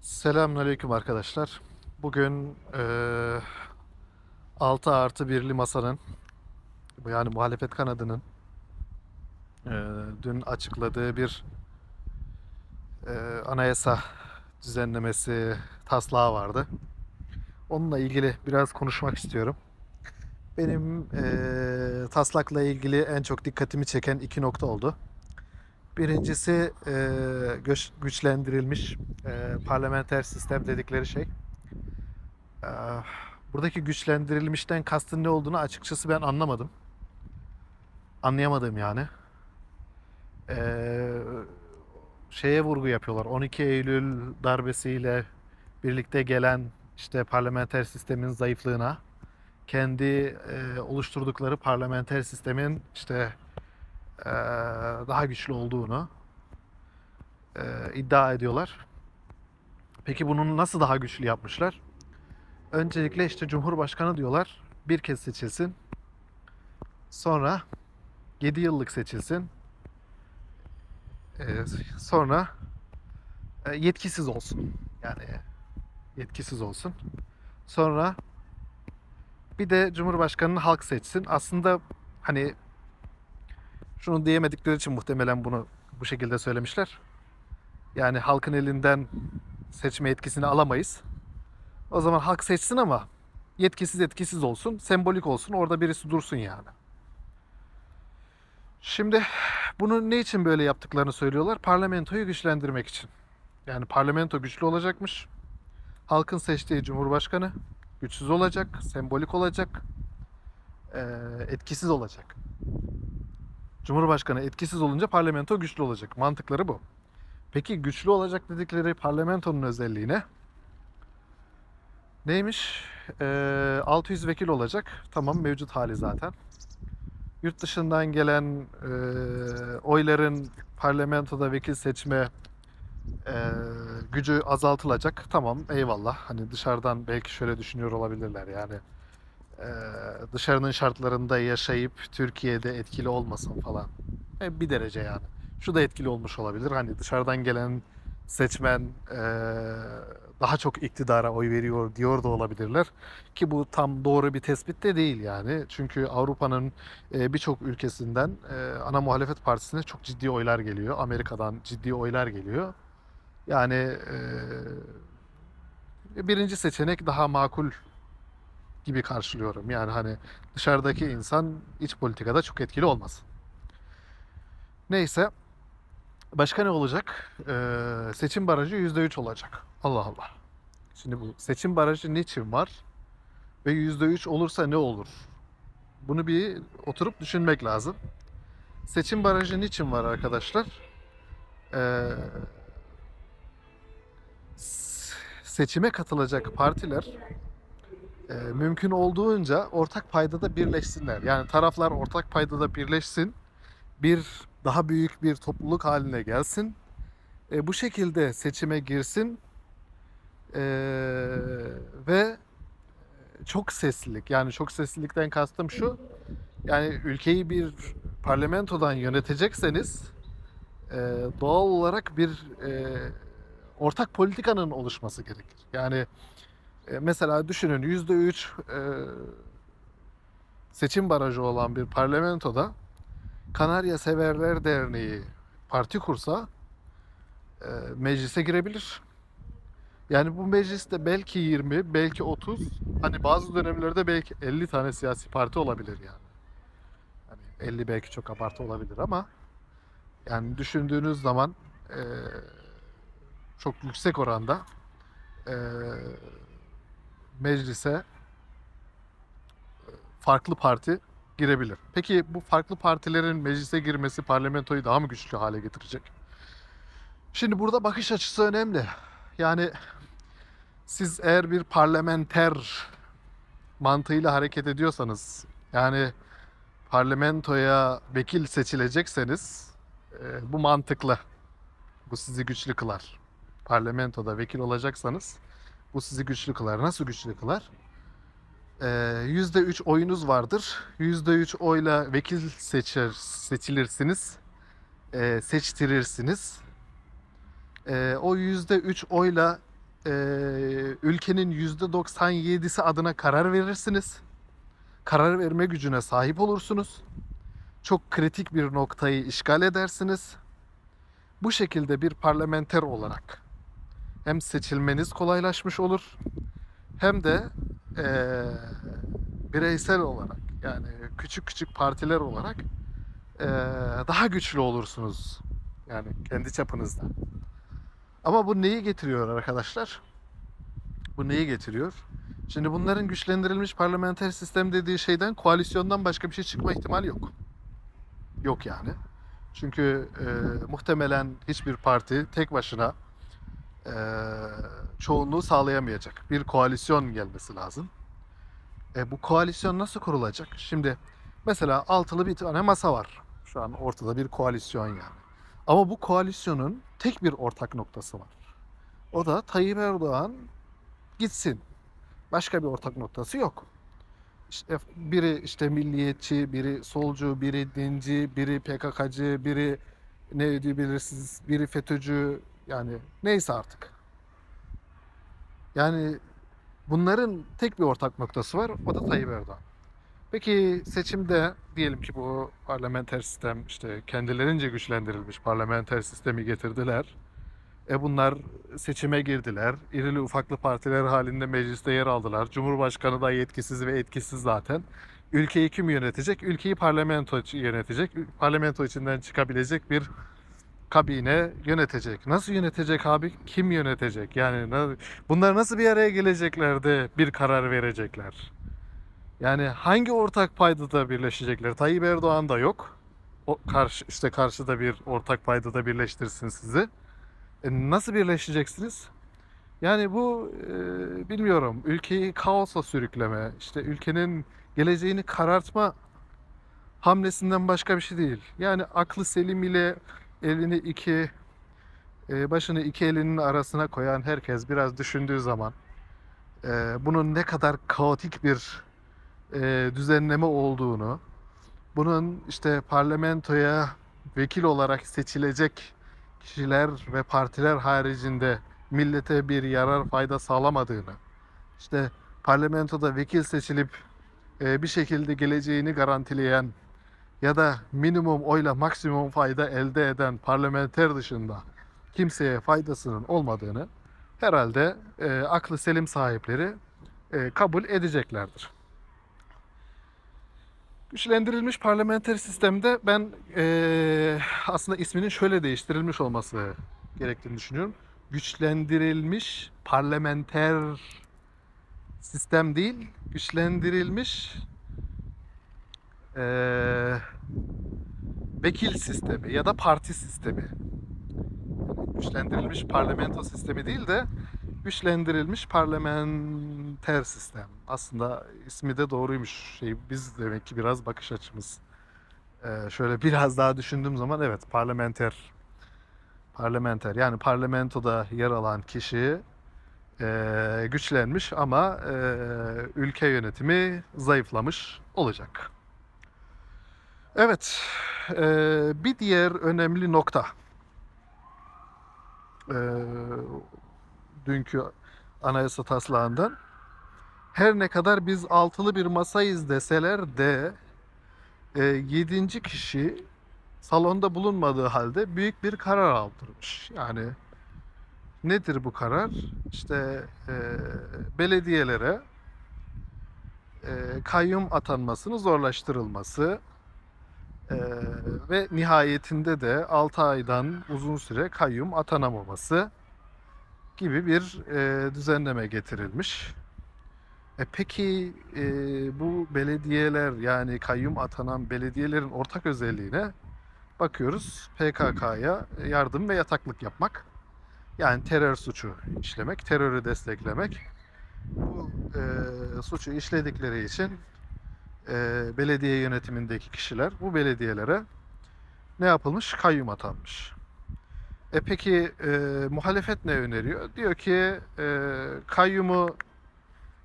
Selamünaleyküm arkadaşlar. Bugün eee 6 artı birli masanın yani muhalefet kanadının eee, dün açıkladığı bir eee, anayasa düzenlemesi taslağı vardı. Onunla ilgili biraz konuşmak istiyorum. Benim eee, taslakla ilgili en çok dikkatimi çeken iki nokta oldu. Birincisi göç- güçlendirilmiş eee, parlamenter sistem dedikleri şey. Eee, buradaki güçlendirilmişten kastın ne olduğunu açıkçası ben anlamadım. Anlayamadım yani. Eee, şeye vurgu yapıyorlar. 12 Eylül darbesiyle birlikte gelen işte parlamenter sistemin zayıflığına, kendi eee, oluşturdukları parlamenter sistemin işte eee, daha güçlü olduğunu eee, iddia ediyorlar. Peki bunu nasıl daha güçlü yapmışlar? Öncelikle işte Cumhurbaşkanı diyorlar bir kez seçilsin. Sonra 7 yıllık seçilsin. Eee, sonra e, yetkisiz olsun. Yani yetkisiz olsun. Sonra bir de Cumhurbaşkanı'nı halk seçsin. Aslında hani şunu diyemedikleri için muhtemelen bunu bu şekilde söylemişler. Yani halkın elinden seçme yetkisini alamayız. O zaman halk seçsin ama yetkisiz etkisiz olsun, sembolik olsun, orada birisi dursun yani. Şimdi bunu ne için böyle yaptıklarını söylüyorlar? Parlamentoyu güçlendirmek için. Yani parlamento güçlü olacakmış. Halkın seçtiği cumhurbaşkanı güçsüz olacak, sembolik olacak, etkisiz olacak. Cumhurbaşkanı etkisiz olunca parlamento güçlü olacak. Mantıkları bu. Peki güçlü olacak dedikleri parlamentonun özelliği ne? Neymiş? Ee, 600 vekil olacak. Tamam mevcut hali zaten. Yurt dışından gelen e, oyların parlamentoda vekil seçme e, gücü azaltılacak. Tamam eyvallah. Hani dışarıdan belki şöyle düşünüyor olabilirler yani. E, dışarının şartlarında yaşayıp Türkiye'de etkili olmasın falan. E, bir derece yani. Şu da etkili olmuş olabilir. Hani dışarıdan gelen seçmen e, daha çok iktidara oy veriyor diyor da olabilirler. Ki bu tam doğru bir tespit de değil yani. Çünkü Avrupa'nın e, birçok ülkesinden e, ana muhalefet partisine çok ciddi oylar geliyor. Amerika'dan ciddi oylar geliyor. Yani e, birinci seçenek daha makul gibi karşılıyorum. Yani hani dışarıdaki insan iç politikada çok etkili olmaz. Neyse. Başka ne olacak? Ee, seçim barajı %3 olacak. Allah Allah. Şimdi bu seçim barajı niçin var? Ve %3 olursa ne olur? Bunu bir oturup düşünmek lazım. Seçim barajı niçin var arkadaşlar? Ee, seçime katılacak partiler e, mümkün olduğunca ortak paydada birleşsinler. Yani taraflar ortak paydada birleşsin. Bir daha büyük bir topluluk haline gelsin. E, bu şekilde seçime girsin. E, ve çok seslilik yani çok seslilikten kastım şu. Yani ülkeyi bir parlamentodan yönetecekseniz e, doğal olarak bir e, ortak politikanın oluşması gerekir. Yani mesela düşünün %3 e, seçim barajı olan bir parlamentoda Kanarya Severler Derneği parti kursa e, meclise girebilir. Yani bu mecliste belki 20, belki 30, hani bazı dönemlerde belki 50 tane siyasi parti olabilir yani. Hani 50 belki çok abartı olabilir ama yani düşündüğünüz zaman e, çok yüksek oranda e, meclise farklı parti girebilir. Peki bu farklı partilerin meclise girmesi parlamentoyu daha mı güçlü hale getirecek? Şimdi burada bakış açısı önemli. Yani siz eğer bir parlamenter mantığıyla hareket ediyorsanız, yani parlamentoya vekil seçilecekseniz e, bu mantıklı. Bu sizi güçlü kılar. Parlamentoda vekil olacaksanız bu sizi güçlü kılar. Nasıl güçlü kılar? Ee, %3 oyunuz vardır. %3 oyla vekil seçer, seçilirsiniz. Ee, seçtirirsiniz. Ee, o %3 oyla e, ülkenin %97'si adına karar verirsiniz. Karar verme gücüne sahip olursunuz. Çok kritik bir noktayı işgal edersiniz. Bu şekilde bir parlamenter olarak hem seçilmeniz kolaylaşmış olur hem de e, bireysel olarak yani küçük küçük partiler olarak e, daha güçlü olursunuz. Yani kendi çapınızda. Ama bu neyi getiriyor arkadaşlar? Bu neyi getiriyor? Şimdi bunların güçlendirilmiş parlamenter sistem dediği şeyden koalisyondan başka bir şey çıkma ihtimali yok. Yok yani. Çünkü e, muhtemelen hiçbir parti tek başına e, çoğunluğu sağlayamayacak. Bir koalisyon gelmesi lazım. E, bu koalisyon nasıl kurulacak? Şimdi mesela altılı bir tane masa var. Şu an ortada bir koalisyon yani. Ama bu koalisyonun tek bir ortak noktası var. O da Tayyip Erdoğan gitsin. Başka bir ortak noktası yok. İşte biri işte milliyetçi, biri solcu, biri dinci, biri PKK'cı, biri ne belirsiz, biri FETÖ'cü yani neyse artık. Yani bunların tek bir ortak noktası var. O da Tayyip Erdoğan. Peki seçimde diyelim ki bu parlamenter sistem işte kendilerince güçlendirilmiş parlamenter sistemi getirdiler. E bunlar seçime girdiler. İrili ufaklı partiler halinde mecliste yer aldılar. Cumhurbaşkanı da yetkisiz ve etkisiz zaten. Ülkeyi kim yönetecek? Ülkeyi parlamento yönetecek. Parlamento içinden çıkabilecek bir kabine yönetecek. Nasıl yönetecek abi? Kim yönetecek? Yani bunlar nasıl bir araya gelecekler de bir karar verecekler? Yani hangi ortak paydada birleşecekler? Tayyip Erdoğan da yok. O karşı işte karşıda bir ortak paydada birleştirsin sizi. E, nasıl birleşeceksiniz? Yani bu e, bilmiyorum. Ülkeyi kaosa sürükleme, işte ülkenin geleceğini karartma hamlesinden başka bir şey değil. Yani aklı selim ile elini iki e, başını iki elinin arasına koyan herkes biraz düşündüğü zaman e, bunun ne kadar kaotik bir e, düzenleme olduğunu, bunun işte parlamentoya vekil olarak seçilecek kişiler ve partiler haricinde millete bir yarar fayda sağlamadığını, işte parlamentoda vekil seçilip bir şekilde geleceğini garantileyen ya da minimum oyla maksimum fayda elde eden parlamenter dışında kimseye faydasının olmadığını herhalde e, aklı selim sahipleri e, kabul edeceklerdir. Güçlendirilmiş parlamenter sistemde ben eee, aslında isminin şöyle değiştirilmiş olması gerektiğini düşünüyorum. Güçlendirilmiş parlamenter sistem değil, güçlendirilmiş eee, vekil sistemi ya da parti sistemi. Güçlendirilmiş parlamento sistemi değil de güçlendirilmiş parlamenter sistem. Aslında ismi de doğruymuş. Şey, biz demek ki biraz bakış açımız. Ee, şöyle biraz daha düşündüğüm zaman evet parlamenter parlamenter yani parlamentoda yer alan kişi e, güçlenmiş ama e, ülke yönetimi zayıflamış olacak. Evet, e, bir diğer önemli nokta. E, dünkü anayasa taslağından. Her ne kadar biz altılı bir masayız deseler de e, yedinci kişi salonda bulunmadığı halde büyük bir karar aldırmış. Yani nedir bu karar? İşte belediyelere kayyum atanmasını zorlaştırılması e, ve nihayetinde de 6 aydan uzun süre kayyum atanamaması gibi bir e, düzenleme getirilmiş. E peki e, bu belediyeler yani kayyum atanan belediyelerin ortak özelliğine bakıyoruz. PKK'ya yardım ve yataklık yapmak. Yani terör suçu işlemek, terörü desteklemek. Bu e, suçu işledikleri için e, belediye yönetimindeki kişiler bu belediyelere ne yapılmış? Kayyum atanmış. E peki e, muhalefet ne öneriyor? Diyor ki e, kayyumu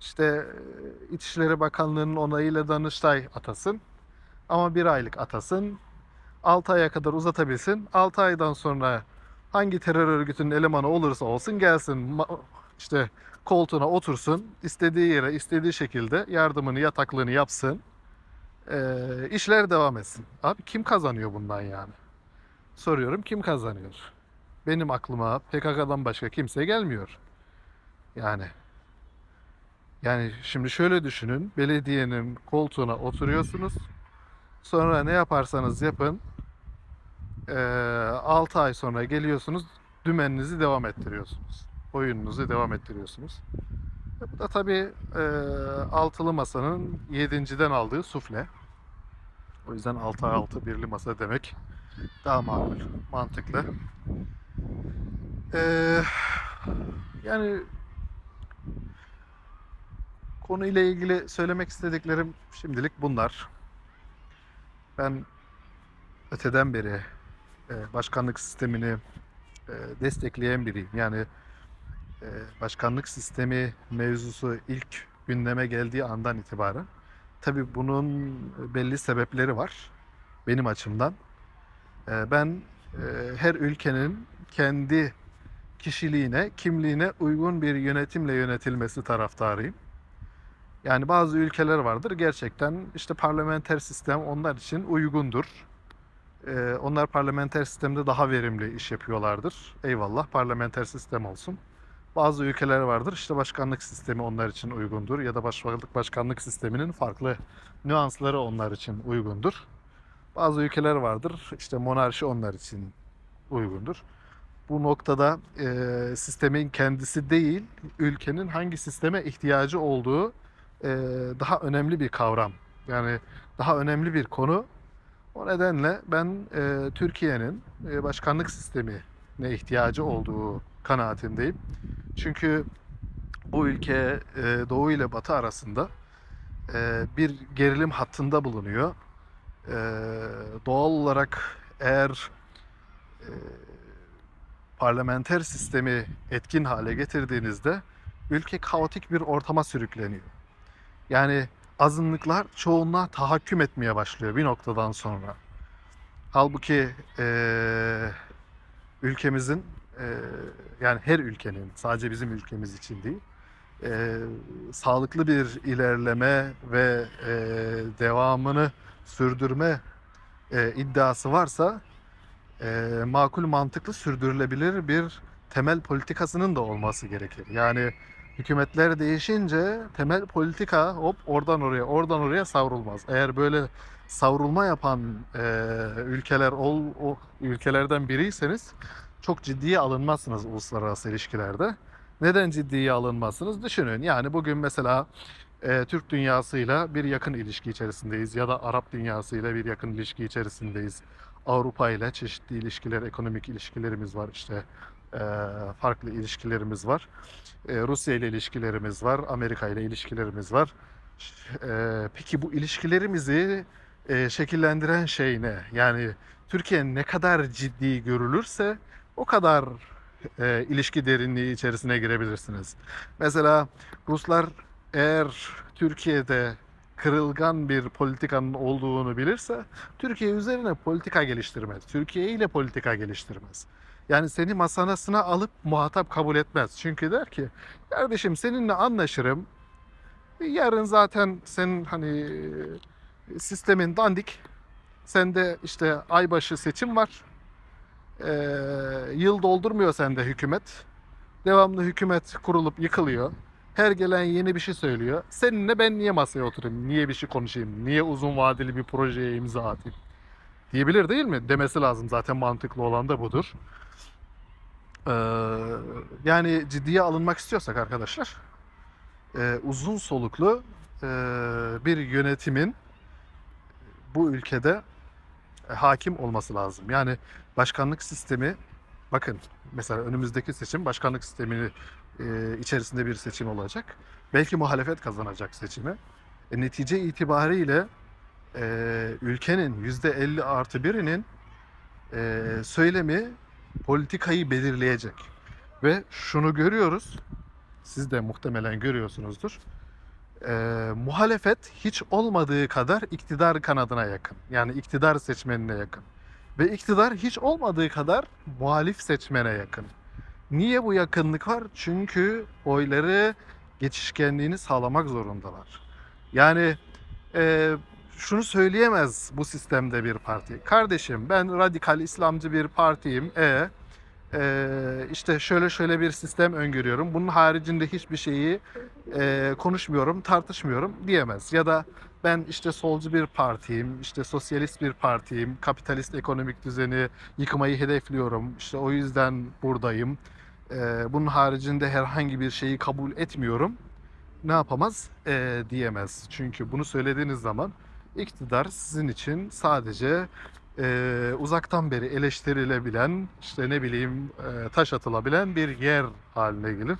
işte e, İçişleri Bakanlığı'nın onayıyla Danıştay atasın. Ama bir aylık atasın. 6 aya kadar uzatabilsin. 6 aydan sonra hangi terör örgütünün elemanı olursa olsun gelsin. İşte koltuğuna otursun, istediği yere, istediği şekilde yardımını, yataklığını yapsın. Ee, işler devam etsin. Abi kim kazanıyor bundan yani? Soruyorum kim kazanıyor? Benim aklıma PKK'dan başka kimse gelmiyor. Yani yani şimdi şöyle düşünün. Belediyenin koltuğuna oturuyorsunuz. Sonra ne yaparsanız yapın. 6 ay sonra geliyorsunuz. Dümeninizi devam ettiriyorsunuz. Oyununuzu devam ettiriyorsunuz. Bu da tabii e, altılı masanın yedinciden aldığı sufle. O yüzden 6 6 birli masa demek daha makul, mantıklı. Ee, yani konuyla ilgili söylemek istediklerim şimdilik bunlar. Ben öteden beri e, başkanlık sistemini e, destekleyen biriyim. Yani başkanlık sistemi mevzusu ilk gündeme geldiği andan itibaren. Tabii bunun belli sebepleri var benim açımdan. E, ben e, her ülkenin kendi kişiliğine, kimliğine uygun bir yönetimle yönetilmesi taraftarıyım. Yani bazı ülkeler vardır gerçekten işte parlamenter sistem onlar için uygundur. Ee, onlar parlamenter sistemde daha verimli iş yapıyorlardır. Eyvallah parlamenter sistem olsun. Bazı ülkeler vardır işte başkanlık sistemi onlar için uygundur ya da başkanlık başkanlık sisteminin farklı nüansları onlar için uygundur. Bazı ülkeler vardır işte monarşi onlar için uygundur. Bu noktada e, sistemin kendisi değil, ülkenin hangi sisteme ihtiyacı olduğu e, daha önemli bir kavram. Yani daha önemli bir konu. O nedenle ben e, Türkiye'nin e, başkanlık sistemine ihtiyacı olduğu kanaatindeyim. Çünkü bu ülke e, Doğu ile Batı arasında e, bir gerilim hattında bulunuyor. E, doğal olarak eğer e, parlamenter sistemi etkin hale getirdiğinizde ülke kaotik bir ortama sürükleniyor. Yani azınlıklar çoğunluğa tahakküm etmeye başlıyor bir noktadan sonra. Halbuki eee, ülkemizin eee, yani her ülkenin sadece bizim ülkemiz için değil eee, sağlıklı bir ilerleme ve eee, devamını sürdürme eee, iddiası varsa eee, makul mantıklı sürdürülebilir bir temel politikasının da olması gerekir. Yani hükümetler değişince temel politika hop oradan oraya oradan oraya savrulmaz. Eğer böyle savrulma yapan eee, ülkeler ol, o ülkelerden biriyseniz çok ciddiye alınmazsınız uluslararası ilişkilerde. Neden ciddiye alınmazsınız? Düşünün yani bugün mesela eee, Türk dünyasıyla bir yakın ilişki içerisindeyiz ya da Arap dünyasıyla bir yakın ilişki içerisindeyiz. Avrupa ile çeşitli ilişkiler, ekonomik ilişkilerimiz var işte eee, farklı ilişkilerimiz var. Eee, Rusya ile ilişkilerimiz var, Amerika ile ilişkilerimiz var. Eee, peki bu ilişkilerimizi eee, şekillendiren şey ne? Yani Türkiye ne kadar ciddi görülürse o kadar eee, ilişki derinliği içerisine girebilirsiniz. Mesela Ruslar eğer Türkiye'de kırılgan bir politikanın olduğunu bilirse Türkiye üzerine politika geliştirmez. Türkiye ile politika geliştirmez. Yani seni masanasına alıp muhatap kabul etmez. Çünkü der ki kardeşim seninle anlaşırım. Yarın zaten senin hani sistemin dandik. Sende işte aybaşı seçim var. Ee, yıl doldurmuyor sende hükümet. Devamlı hükümet kurulup yıkılıyor. Her gelen yeni bir şey söylüyor. Seninle ben niye masaya oturayım? Niye bir şey konuşayım? Niye uzun vadeli bir projeye imza atayım? Diyebilir değil mi? Demesi lazım. Zaten mantıklı olan da budur. Ee, yani ciddiye alınmak istiyorsak arkadaşlar e, uzun soluklu e, bir yönetimin bu ülkede e, hakim olması lazım. Yani başkanlık sistemi bakın mesela önümüzdeki seçim başkanlık sistemini e, içerisinde bir seçim olacak. Belki muhalefet kazanacak seçimi. E, netice itibariyle e, ülkenin %50 artı birinin e, söylemi politikayı belirleyecek. Ve şunu görüyoruz, siz de muhtemelen görüyorsunuzdur. E, muhalefet hiç olmadığı kadar iktidar kanadına yakın. Yani iktidar seçmenine yakın. Ve iktidar hiç olmadığı kadar muhalif seçmene yakın. Niye bu yakınlık var? Çünkü oyları geçişkenliğini sağlamak zorundalar. Yani e, şunu söyleyemez bu sistemde bir parti. Kardeşim ben radikal İslamcı bir partiyim. E e, işte şöyle şöyle bir sistem öngörüyorum. Bunun haricinde hiçbir şeyi e, konuşmuyorum, tartışmıyorum diyemez. Ya da ben işte solcu bir partiyim, işte sosyalist bir partiyim, kapitalist ekonomik düzeni yıkmayı hedefliyorum. İşte o yüzden buradayım. E, bunun haricinde herhangi bir şeyi kabul etmiyorum. Ne yapamaz? E, diyemez. Çünkü bunu söylediğiniz zaman iktidar sizin için sadece e, uzaktan beri eleştirilebilen, işte ne bileyim e, taş atılabilen bir yer haline gelir.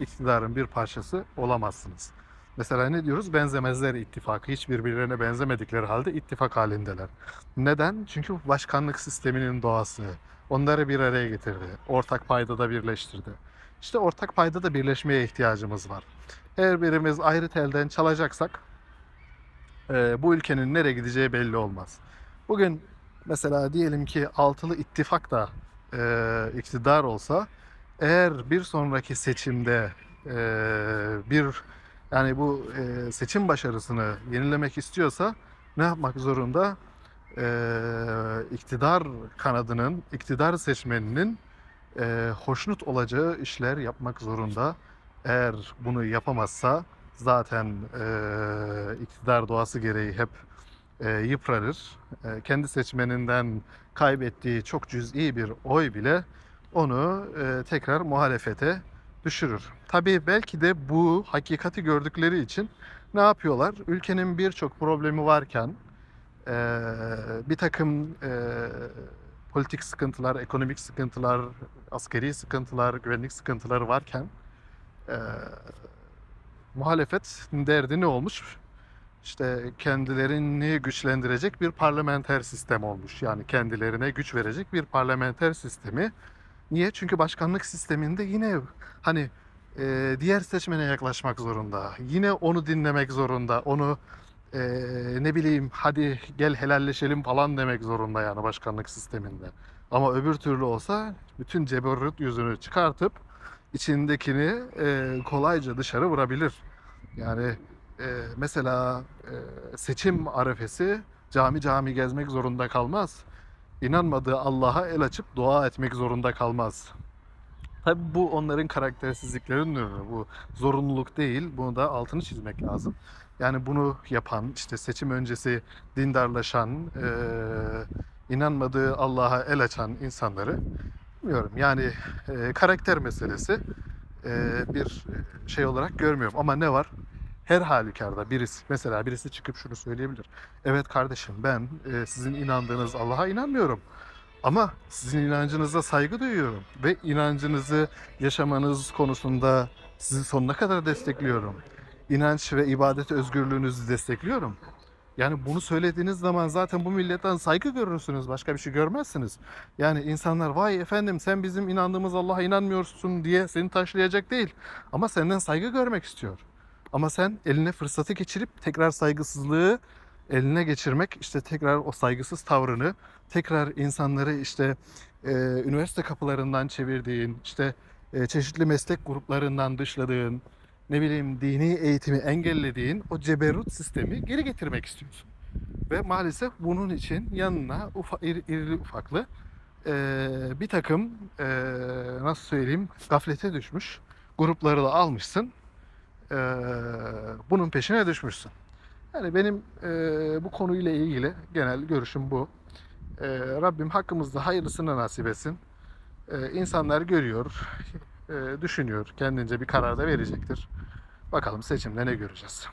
İktidarın bir parçası olamazsınız. Mesela ne diyoruz? Benzemezler ittifakı. Hiç birbirlerine benzemedikleri halde ittifak halindeler. Neden? Çünkü başkanlık sisteminin doğası. Onları bir araya getirdi. Ortak paydada birleştirdi. İşte ortak paydada birleşmeye ihtiyacımız var. Her birimiz ayrı telden çalacaksak e, bu ülkenin nereye gideceği belli olmaz. Bugün mesela diyelim ki altılı ittifak da e, iktidar olsa eğer bir sonraki seçimde e, bir yani bu e, seçim başarısını yenilemek istiyorsa ne yapmak zorunda? E, iktidar kanadının, iktidar seçmeninin e, hoşnut olacağı işler yapmak zorunda. Eğer bunu yapamazsa zaten e, iktidar doğası gereği hep e, yıpranır. E, kendi seçmeninden kaybettiği çok cüz'i bir oy bile onu e, tekrar muhalefete düşürür. Tabii belki de bu hakikati gördükleri için ne yapıyorlar? Ülkenin birçok problemi varken e, bir takım e, politik sıkıntılar, ekonomik sıkıntılar, askeri sıkıntılar, güvenlik sıkıntıları varken e, muhalefet derdi ne olmuş? İşte kendilerini güçlendirecek bir parlamenter sistem olmuş. Yani kendilerine güç verecek bir parlamenter sistemi. Niye? Çünkü başkanlık sisteminde yine hani e, diğer seçmene yaklaşmak zorunda. Yine onu dinlemek zorunda. Onu e, ne bileyim hadi gel helalleşelim falan demek zorunda yani başkanlık sisteminde. Ama öbür türlü olsa bütün ceberrut yüzünü çıkartıp içindekini e, kolayca dışarı vurabilir. Yani e, mesela e, seçim arefesi cami cami gezmek zorunda kalmaz. İnanmadığı Allah'a el açıp dua etmek zorunda kalmaz. Tabi bu onların karaktersizliklerinin ürünü. Bu zorunluluk değil. Bunu da altını çizmek lazım. Yani bunu yapan, işte seçim öncesi dindarlaşan, e, inanmadığı Allah'a el açan insanları bilmiyorum. Yani e, karakter meselesi e, bir şey olarak görmüyorum. Ama ne var? Her halükarda birisi, mesela birisi çıkıp şunu söyleyebilir. Evet kardeşim ben e, sizin inandığınız Allah'a inanmıyorum. Ama sizin inancınıza saygı duyuyorum ve inancınızı yaşamanız konusunda sizi sonuna kadar destekliyorum. İnanç ve ibadet özgürlüğünüzü destekliyorum. Yani bunu söylediğiniz zaman zaten bu milletten saygı görürsünüz. Başka bir şey görmezsiniz. Yani insanlar vay efendim sen bizim inandığımız Allah'a inanmıyorsun diye seni taşlayacak değil. Ama senden saygı görmek istiyor. Ama sen eline fırsatı geçirip tekrar saygısızlığı eline geçirmek, işte tekrar o saygısız tavrını, tekrar insanları işte e, üniversite kapılarından çevirdiğin, işte e, çeşitli meslek gruplarından dışladığın, ne bileyim dini eğitimi engellediğin o ceberrut sistemi geri getirmek istiyorsun. Ve maalesef bunun için yanına ufa, iri, irili ufaklı e, bir takım e, nasıl söyleyeyim gaflete düşmüş grupları da almışsın. E, bunun peşine düşmüşsün. Yani benim e, bu konuyla ilgili genel görüşüm bu. E, Rabbim hakkımızda hayırlısını nasip etsin. E, insanlar görüyor, e, düşünüyor, kendince bir karar da verecektir. Bakalım seçimde ne göreceğiz.